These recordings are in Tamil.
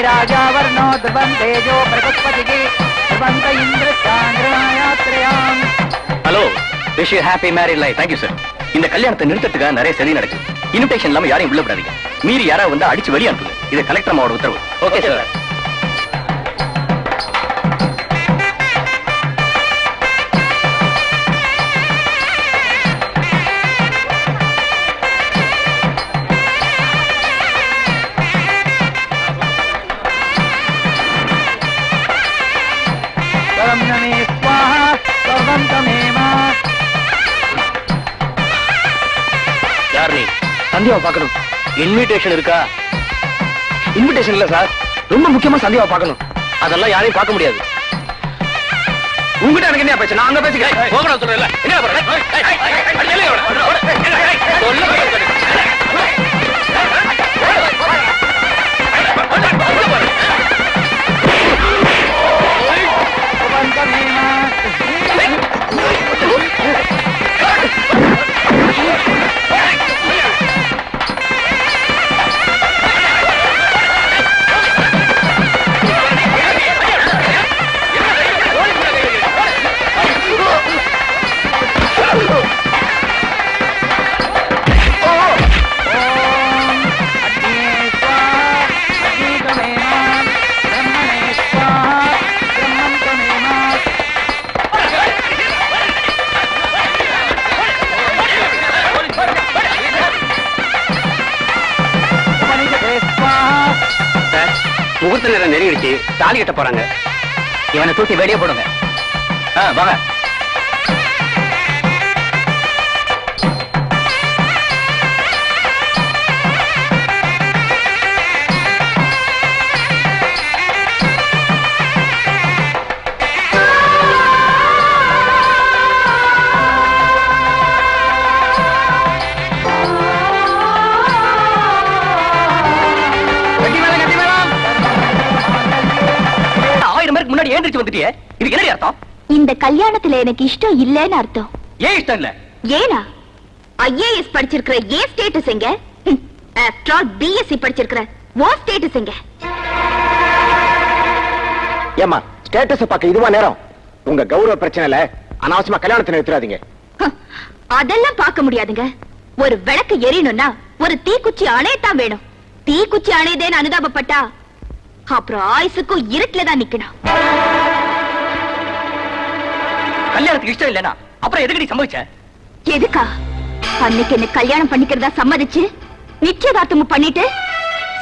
ध्रुवं तेजो बृहस्पतिः ध्रुवन्त इन्द्रचान्द्रमायात्रयाम् hello wish you happy married life thank you sir இந்த கல்யாணத்தை நிறுத்தத்துக்காக நிறைய சரி நடக்குது இன்விடேஷன் இல்லாம யாரையும் உள்ள விடாதீங்க மீறி யாராவது வந்து அடிச்சு வெளியே அனுப்புங்க இது கலெக்டர் அம்மாவோட உத்தரவு ஓகே சார் வந்தமேமா யார் நீ சந்தியாவை பார்க்கணும் இன்விடேஷன் இருக்கா இன்விடேஷன் இல்ல சார் ரொம்ப முக்கியமா சந்தியாவை பார்க்கணும் அதெல்லாம் யாரையும் பார்க்க முடியாது உங்ககிட்ட எனக்கு என்ன பேச்சு நான் அங்க பேசிக்கிறேன் சொல்றேன் என்ன முகூர்த்த நேரம் தாலி கட்ட போறாங்க. இவனை தூக்கி வெளியே போடுங்க. ஆ, வாங்க. முன்னாடி ஏந்திரிச்சு வந்துட்டியே? இதுக்கு என்ன அர்த்தம்? இந்த கல்யாணத்துல எனக்கு இஷ்டம் இல்லைன்னு அர்த்தம். ஏன் இஷ்டம் இல்ல? ஏனா? ஐஏஎஸ் படிச்சிருக்கிற ஏ ஸ்டேட்டஸ் எங்க? ஆஃப்டர் ஆல் பிஎஸ்சி படிச்சிருக்கிற ஓ ஸ்டேட்டஸ் எங்க? ஏமா ஸ்டேட்டஸ் பார்க்க இதுவா நேரம்? உங்க கௌரவ பிரச்சனைல அனாவசியமா கல்யாணத்தை நிறுத்திடாதீங்க. அதெல்லாம் பார்க்க முடியாதுங்க. ஒரு விளக்கு எரியணும்னா ஒரு தீக்குச்சி அணையத்தான் வேணும். தீக்குச்சி அணையதேன்னு அனுதாபப்பட்டா அப்புறம் ஆயுசுக்கும் இருட்டுல தான் நிக்கணும். கல்யாணத்துக்கு இஷ்டம் இல்லனா அப்புறம் எதுக்கு நீ சம்பவிச்ச எதுக்கா? அன்னைக்கு என்ன கல்யாணம் பண்ணிக்கிறதா சம்மதிச்சு நிச்சயதார்த்தமும் பண்ணிட்டு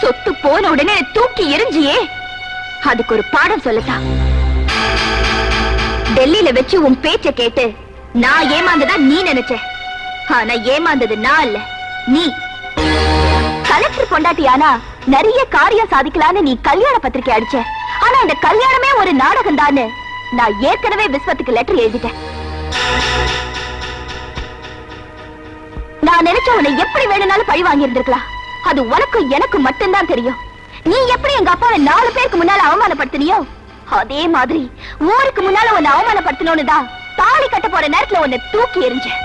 சொத்து போன உடனே தூக்கி எரிஞ்சியே அதுக்கு ஒரு பாடம் சொல்லட்டா? டெல்லியில வச்சு உன் பேச்ச கேட்டு நான் ஏமாந்ததா நீ நினைச்ச? ஆனா ஏமாந்தது நான் இல்ல நீ. கலெக்டர் கொண்டாட்டியானா நிறைய காரியம் சாதிக்கலான்னு நீ கல்யாண பத்திரிக்கை அடிச்ச. ஆனா இந்த கல்யாணமே ஒரு நாடகம் தானு நான் ஏற்கனவே விஸ்வத்துக்கு லெட்டர் எழுதிட்டேன். நான் நினைச்ச உன்னை எப்படி வேணும்னாலும் பழி வாங்கி இருந்திருக்கலாம் அது உனக்கும் எனக்கு மட்டும்தான் தெரியும். நீ எப்படி எங்க அப்பாவை நாலு பேருக்கு முன்னால அவமானப்படுத்தினியோ? அதே மாதிரி ஊருக்கு முன்னால உன்னை அவமானப்படுத்தணும்னு தான் தாலி கட்ட போற நேரத்துல உன்னை தூக்கி எறிஞ்சேன்.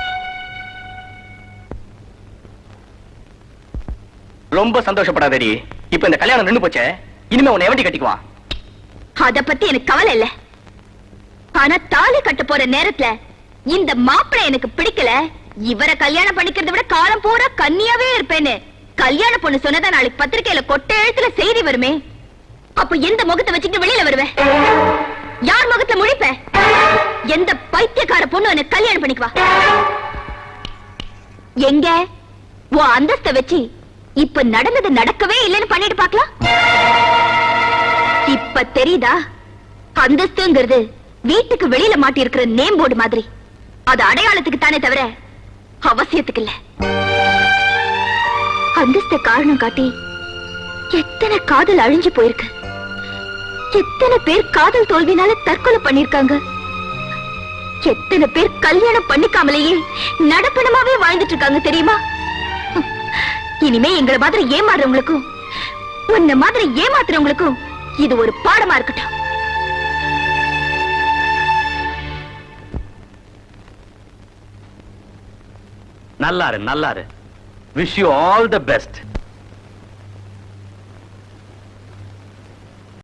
ரொம்ப சந்தோஷப்படாதடி. இப்ப இந்த கல்யாணம் நின்னு போச்சே. இனிமே உன்னை எவண்டி கட்டிக்குவான்? அத பத்தி எனக்கு கவலை இல்ல. ஆனா தாலி கட்ட போற நேரத்துல இந்த மாப்பிளை எனக்கு பிடிக்கல. இவரை கல்யாணம் பண்ணிக்கிறத விட காலம் பூரா கன்னியாவே இருப்பேன்னு. கல்யாண பொண்ணு சொன்னதா நாளைக்கு பத்திரிக்கையில கொட்ட எழுத்துல செய்தி வருமே. அப்ப எந்த முகத்தை வச்சுட்டு வெளியில வருவேன் யார் முகத்துல முழிப்ப? எந்த பைத்தியக்கார பொண்ணு எனக்கு கல்யாணம் பண்ணிக்குவா எங்க? உன் அந்தஸ்த வச்சு இப்ப நடந்தது நடக்கவே இல்லைன்னு பண்ணிட்டு பாக்கலாம் இப்ப தெரியுதா? அந்தஸ்துங்கிறது வீட்டுக்கு வெளியில மாட்டி இருக்கிற நேம் போர்டு மாதிரி. அது அடையாளத்துக்கு தானே தவிர அவசியத்துக்கு இல்ல. அந்தஸ்த காரணம் காட்டி எத்தனை காதல் அழிஞ்சு போயிருக்கு. எத்தனை பேர் காதல் தோல்வினால தற்கொலை பண்ணிருக்காங்க எத்தனை பேர் கல்யாணம் பண்ணிக்காமலேயே நடப்பணமாவே வாழ்ந்துட்டு இருக்காங்க தெரியுமா? இனிமே எங்களை மாதிரி ஏமாறுறவங்களுக்கும் உன்ன மாதிரி ஏமாத்துறவங்களுக்கும் இது ஒரு பாடமா இருக்கட்டும். நல்லாரு நல்லாரு. Wish you all the best